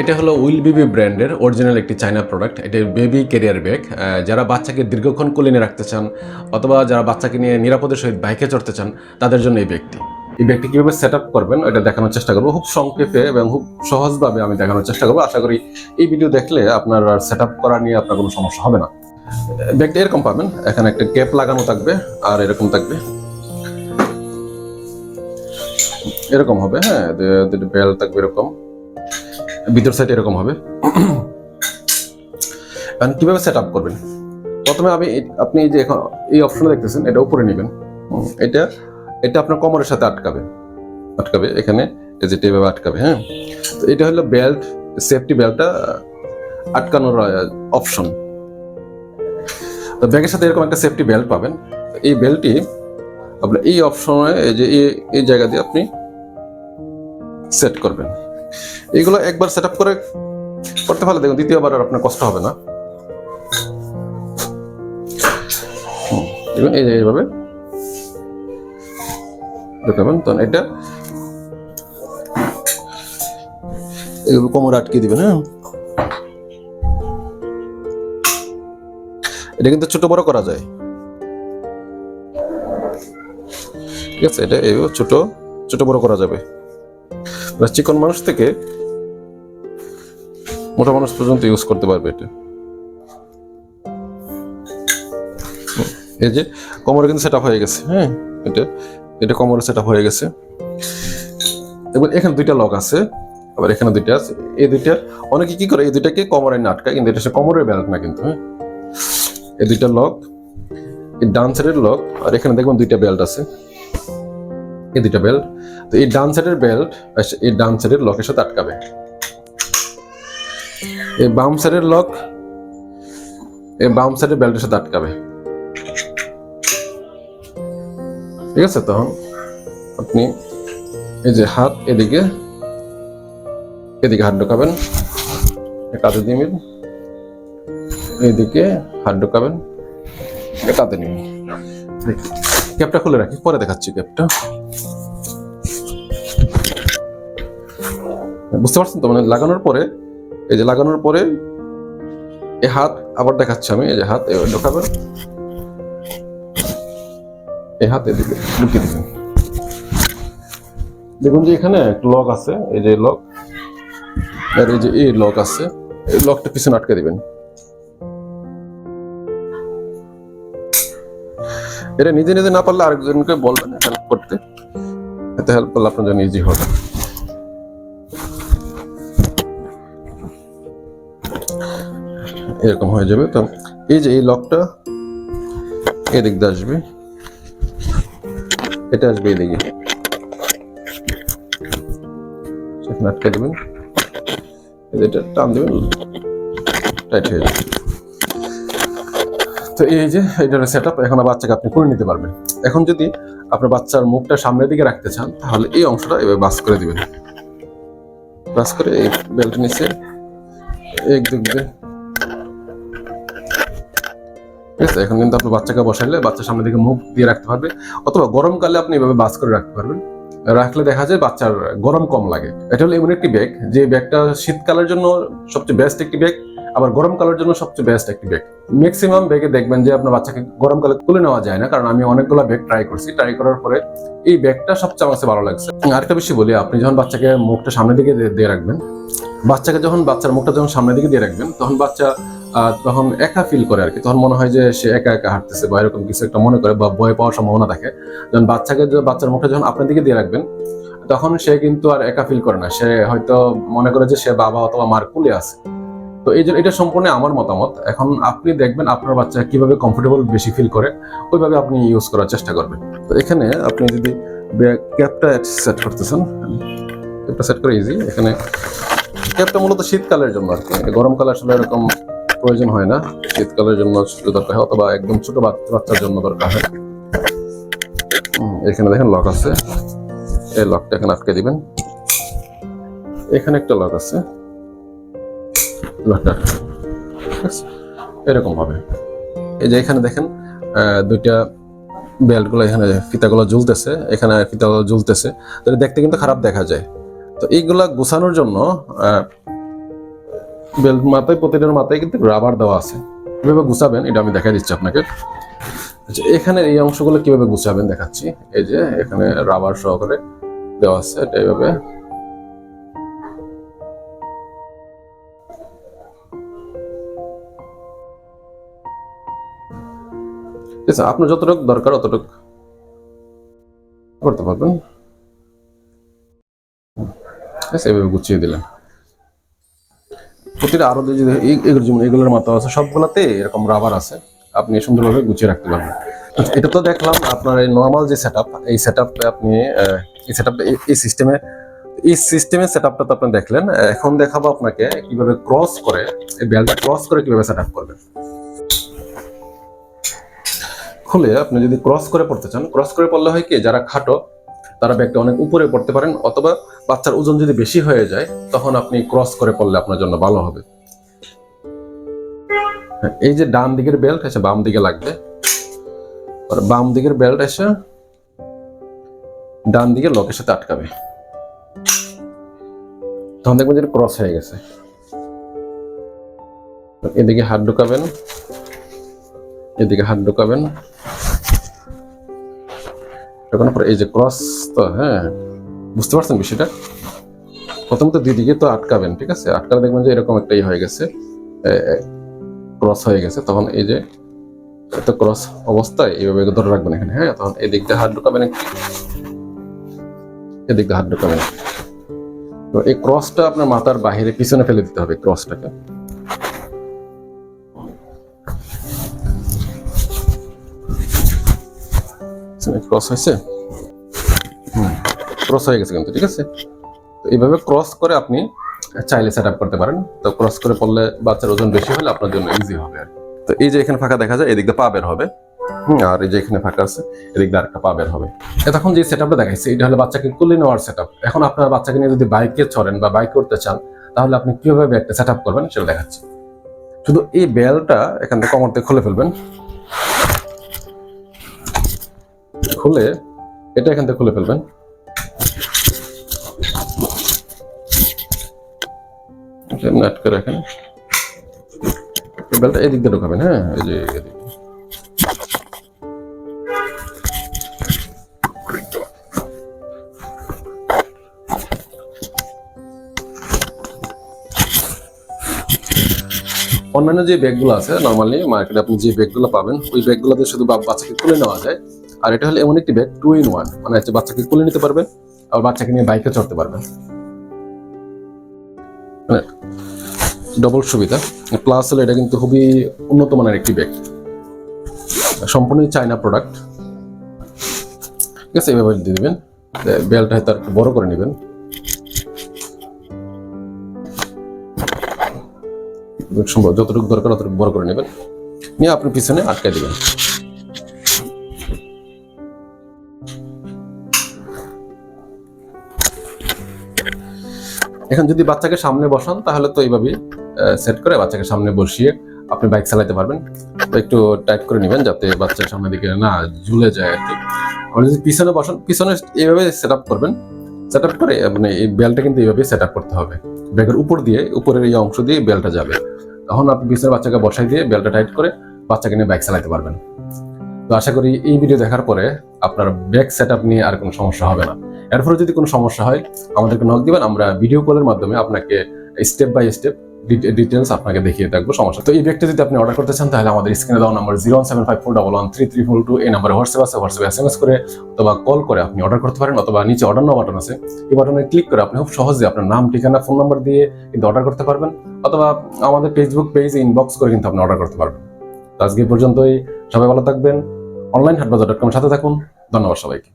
এটা হলো উইল বিবি ব্র্যান্ডের অরিজিনাল একটি চাইনা প্রোডাক্ট এটা বেবি ক্যারিয়ার ব্যাগ যারা বাচ্চাকে দীর্ঘক্ষণ কোলে নিয়ে রাখতে চান অথবা যারা বাচ্চাকে নিয়ে নিরাপদের সহিত বাইকে চড়তে চান, তাদের জন্য এই ব্যাগটি এই ব্যাগটি কীভাবে সেট আপ করবেন, এটা দেখানোর চেষ্টা করব। খুব সংক্ষেপে এবং খুব সহজভাবে আমি দেখানোর চেষ্টা করব। আশা করি এই ভিডিও দেখলে আপনার সেট আপ করা নিয়ে আপনার কোনো সমস্যা হবে না। ব্যাগটা এরকম পাবেন। এখানে একটা ক্যাপ লাগানো থাকবে, আর এরকম থাকবে। এরকম হবে হ্যাঁ। বেল থাকবে এরকম। ভিতর সাইড এরকম হবে। এখন কীভাবে সেট আপ করবেন? প্রথমে আমি আপনি যে এখন এই অপশনে দেখতেছেন, এটা উপরে নেবেন। এটা এটা আপনার কোমরের সাথে আটকাবে। আটকাবে, এখানে এই যে এইভাবে আটকাবে হ্যাঁ? তো এটা হলো বেল্ট সেফটি বেল্টটা আটকানোর অপশন তো ব্যাগের সাথে এরকম একটা সেফটি বেল্ট পাবেন। এই বেল্টটি আপনার এই অপশনে এই যে এই জায়গা দিয়ে আপনি সেট করবেন। এইগুলো একবার সেট আপ করে করতে পারলে দেখুন দ্বিতীয়বার আর আপনার কষ্ট হবে না। দেখুন এই যে এইভাবে। ঢুকাবেন তখন এটা এগুলো কোমরে আটকে দিবেন হ্যাঁ? এটা কিন্তু ছোট বড় করা যায়। ঠিক আছে এটা এইভাবে ছোট ছোট বড় করা যাবে। চিকন মানুষ থেকে মোটা মানুষ পর্যন্ত ইউজ করতে পারবে এটা। এই যে কোমরে কিন্তু সেট হয়ে গেছে হ্যাঁ? এটা এটা কোমরে সেট হয়ে গেছে। এবার এখানে দুইটা লক আছে, আবার এখানে দুইটা আছে। এই দুইটা, অনেকে কি করে, এই দুইটাকে কোমরে আটকায়, কিন্তু এটা হচ্ছে কোমরের বেল্ট না কিন্তু হ্যাঁ? এই দুইটা লক এই ডান লক আর এখানে দেখবেন দুইটা বেল্ট আছে। এই দুইটা বেল্ট তো এই ডান সাইডের বেল্ট এই ডান সাইডের লকের সাথে আটকাবে। এই বাম সাইডের লক এই বাম সাইডের বেল্টের সাথে আটকাবে। ঠিক আছে তখন আপনি এই যে হাত এদিকে এদিকে হাত ঢোকাবেন। কাঁধে দিবেন এদিকে হাত ঢোকাবেন। কাঁধে নিবেন ক্যাপটা খুলে রাখি, পরে দেখাচ্ছি ক্যাপটা। বুঝতে পারছেন তো? মানে লাগানোর পরে, এই যে লাগানোর পরে এই হাত আবার দেখাচ্ছি আমি, এই যে হাত ঢোকাবেন এই হাত এদিকে ঢুকিয়ে দিবেন দেখুন যে এখানে লক আছে, এই যে লক, আর এই যে এই লক আছে, এই লকটা পিছনে আটকে দিবেন। এটা নিজে নিজে না পারলে আরেকজনকে বলবেন হেল্প করতে। এতে হেল্প করলে আপনার জন্য ইজি হবে। এরকম হয়ে যাবে। তো এই যে এই লকটা এদিক দিয়ে আসবে। এটা আসবে এদিকে। আটকে দেবেন। এটা টান দেবেন টাইট হয়ে যাবে। তো এই যে এটা সেট আপ এখন বাচ্চাকে আপনি করে নিতে পারবেন। এখন যদি আপনার বাচ্চার মুখটা সামনের দিকে রাখতে চান, তাহলে এই অংশটা এবার বাস করে দিবেন। বাস করে এই বেল্ট নিচে এক দিক ঠিক আছে, এখন কিন্তু আপনি বাচ্চাকে বসাইলে বাচ্চা সামনের দিকে মুখ দিয়ে রাখতে পারবে, অথবা গরমকালে আপনি এভাবে বাস করে রাখতে পারবেন। রাখলে দেখা যায় বাচ্চার গরম কম লাগে। এটা হলো এমন একটি ব্যাগ যে ব্যাগটা শীতকালের জন্য সবচেয়ে বেস্ট একটি ব্যাগ আবার গরমকালের জন্য সবচেয়ে বেস্ট একটি ব্যাগ ম্যাক্সিমাম ব্যাগে দেখবেন যে আপনার বাচ্চাকে গরমকালে তুলে নেওয়া যায় না, কারণ আমি অনেকগুলো ব্যাগ ট্রাই করছি। ট্রাই করার পরে এই ব্যাগটা সবচেয়ে আমার কাছে ভালো লাগছে। আরেকটা বেশি বলি, আপনি যখন বাচ্চাকে মুখটা সামনের দিকে দিয়ে- রাখবেন, বাচ্চাকে যখন, বাচ্চার মুখটা যখন সামনের দিকে দিয়ে রাখবেন, তখন বাচ্চা তখন একা ফিল করে আর কি। তখন মনে হয় যে সে একা একা হাঁটতেছে বা এরকম কিছু একটা মনে করে বা ভয় পাওয়ার সম্ভাবনা থাকে। যখন বাচ্চাকে বাচ্চার মুখটা যখন আপনার দিকে দিয়ে রাখবেন, তখন সে কিন্তু আর একা ফিল করে না। সে হয়তো মনে করে যে সে বাবা অথবা মার কুলে আছে। তো এই এটা সম্পূর্ণ আমার মতামত। এখন আপনি দেখবেন আপনার বাচ্চা কীভাবে কমফোর্টেবল বেশি ফিল করে, ওইভাবে আপনি ইউজ করার চেষ্টা করবেন। তো এখানে আপনি যদি ক্যাপটা সেট করতেছেন ক্যাপটা সেট করে ইজি এখানে ক্যাপটা মূলত শীতকালের জন্য আর কি। গরমকালে আসলে এরকম প্রয়োজন হয় না। শীতকালের জন্য দরকার হয়, অথবা একদম ছোট বাচ্চা, বাচ্চার জন্য দরকার হয়। এখানে দেখেন লক আছে। এই লকটা এখানে আটকে দিবেন। এখানে একটা লক আছে। এরকম ভাবে এই যে এখানে দেখেন দুইটা বেল্টগুলো এখানে ফিতাগুলো ঝুলতেছে এখানে ফিতাগুলো ঝুলতেছে তো দেখতে কিন্তু খারাপ দেখা যায়। তো এইগুলা গোছানোর জন্য বেল্ট মাথায়, প্রতিটার মাথায় কিন্তু রাবার দেওয়া আছে। কীভাবে গুছাবেন, এটা আমি দেখা দিচ্ছি আপনাকে। আচ্ছা এখানে এই অংশগুলো কীভাবে গুছাবেন দেখাচ্ছি। এই যে এখানে রাবার সহকারে দেওয়া আছে, এটা এইভাবে আছে, আপনার যতটুকু দরকার অতটুকু করতে পারবেন। ঠিক আছে এভাবে গুছিয়ে দিলেন প্রতিটা আরও যে এগুলো যেমন এগুলোর মাথা আছে, সবগুলোতে এরকম রাবার আছে। আপনি সুন্দরভাবে গুছিয়ে রাখতে পারবেন। এটা তো দেখলাম আপনার এই নর্মাল যে সেট এই সেট আপনি এই সেট এই সিস্টেমে এই সিস্টেমের সেট আপটা তো আপনি দেখলেন। এখন দেখাবো আপনাকে কীভাবে ক্রস করে, এই বেলটা ক্রস করে কীভাবে সেট আপ করবেন। খুলে আপনি যদি ক্রস করে পড়তে চান ক্রস করে পড়লে হয় কি যারা খাটো তারা ব্যাগটা অনেক উপরে পড়তে পারেন অথবা বাচ্চার ওজন যদি বেশি হয়ে যায় তখন আপনি ক্রস করে পড়লে আপনার জন্য ভালো হবে। হ্যাঁ, এই যে ডান দিকের বেল্ট এসে বাম দিকে লাগবে। আর বাম দিকের বেল্ট এসে ডান দিকে লকের সাথে আটকাবে। তখন দেখবেন যে ক্রস হয়ে গেছে। এদিকে হাত ঢুকাবেন। এদিকে হাত ঢুকাবেন। ঢোকানোর এই যে ক্রস তো হ্যাঁ বুঝতে পারছেন বিষয়টা? প্রথমত দুই দিকে তো আটকাবেন, ঠিক আছে? আটকালে দেখবেন যে এরকম একটা হয়ে গেছে ক্রস হয়ে গেছে। তখন এই যে এত ক্রস অবস্থায় এইভাবে ধরে রাখবেন এখানে হ্যাঁ? তখন এই দিক দিয়ে হাত ঢুকাবেন। এদিক দিয়ে হাত ঢুকাবেন। তো এই ক্রসটা আপনার মাথার বাহিরে পিছনে ফেলে দিতে হবে, ক্রসটাকে। ক্রস হয়েছে? ক্রস হয়ে গেছে কিন্তু, ঠিক আছে? তো এইভাবে ক্রস করে আপনি চাইলে সেট করতে পারেন। তো ক্রস করে পড়লে বাচ্চার ওজন বেশি হলে আপনার জন্য ইজি হবে আর তো এই যে এখানে ফাঁকা দেখা যায়, এদিক দিয়ে পা বের হবে। আর এই যে এখানে ফাঁকা আছে, এদিক দিয়ে আরেকটা পা বের হবে। তখন যে সেট আপটা দেখাইছে এটা হলো বাচ্চাকে কুলে নেওয়ার সেট আপ এখন আপনার বাচ্চাকে নিয়ে যদি বাইকে চড়েন বা বাইক করতে চান, তাহলে আপনি কীভাবে একটা সেট আপ করবেন সেটা দেখাচ্ছি। শুধু এই বেলটা এখান থেকে কমর থেকে খুলে ফেলবেন। খুলে এটা এখান থেকে খুলে ফেলবেন। নাট রাখেন বেলটা এদিক দিয়ে ঢোকাবেন হ্যাঁ? এই যে এদিক। অন্যান্য যে ব্যাগগুলো আছে নর্মালি মার্কেটে আপনি যে ব্যাগগুলো পাবেন, ওই ব্যাগগুলোতে শুধু বাচ্চাকে খুলে নেওয়া যায়। আর এটা হলো এমন একটি ব্যাগ টু ইন ওয়ান মানে হচ্ছে বাচ্চাকে তুলে নিতে পারবেন আর বাচ্চাকে নিয়ে বাইকে চড়তে পারবেন। মানে ডবল সুবিধা। প্লাস হলো এটা কিন্তু খুবই উন্নত মানের একটি ব্যাগ সম্পূর্ণই চায়না প্রোডাক্ট ঠিক আছে, এভাবে দিয়ে দিবেন। বেলটা হয়তো একটু বড় করে নেবেন। সম্ভব, যতটুকু দরকার ততটুকু বড় করে নেবেন। নিয়ে আপনি পিছনে আটকে দিবেন। এখন যদি বাচ্চাকে সামনে বসান, তাহলে তো এইভাবেই সেট করে বাচ্চাকে সামনে বসিয়ে আপনি বাইক চালাতে পারবেন। তো একটু টাইট করে নেবেন যাতে বাচ্চার সামনের দিকে না ঝুলে যায় আর কি। আর যদি পিছনে বসান, পিছনে এইভাবে সেট আপ করবেন। সেট আপ করে মানে এই বেলটা কিন্তু এইভাবে সেট আপ করতে হবে। ব্যাগের উপর দিয়ে, উপরের এই অংশ দিয়ে বেলটা যাবে। তখন আপনি পিছনে বাচ্চাকে বসাই দিয়ে বেলটা টাইট করে বাচ্চাকে নিয়ে বাইক চালাতে পারবেন। তো আশা করি এই ভিডিও দেখার পরে আপনার ব্যাগ সেট আপ নিয়ে আর কোনো সমস্যা হবে না। এরপরে যদি কোনো সমস্যা হয়, আমাদেরকে নক দিবেন, আমরা ভিডিও কলের মাধ্যমে আপনাকে স্টেপ বাই স্টেপ ডিটেলস আপনাকে দেখিয়ে থাকব, সমস্যা। তো এই ব্যাগটা যদি আপনি অর্ডার করতে চান, তাহলে আমাদের স্ক্রিনে দেওয়া number zero seven five four double one three three four two এই নাম্বারে হোয়াটসঅ্যাপ আছে, হোয়াটসঅ্যাপে এস এম এস করে অথবা কল করে আপনি অর্ডার করতে পারেন, অথবা নিচে অর্ডার নাও বাটন আছে। এই বাটনে ক্লিক করে আপনি খুব সহজে আপনার নাম, ঠিকানা ফোন নাম্বার দিয়ে কিন্তু অর্ডার করতে পারবেন, অথবা আমাদের ফেসবুক পেজ ইনবক্স করে কিন্তু আপনি অর্ডার করতে পারবেন। তো আজকে পর্যন্তই, সবাই ভালো থাকবেন অনলাইন হাটবাজার ডট কম সাথে থাকুন, ধন্যবাদ সবাইকে।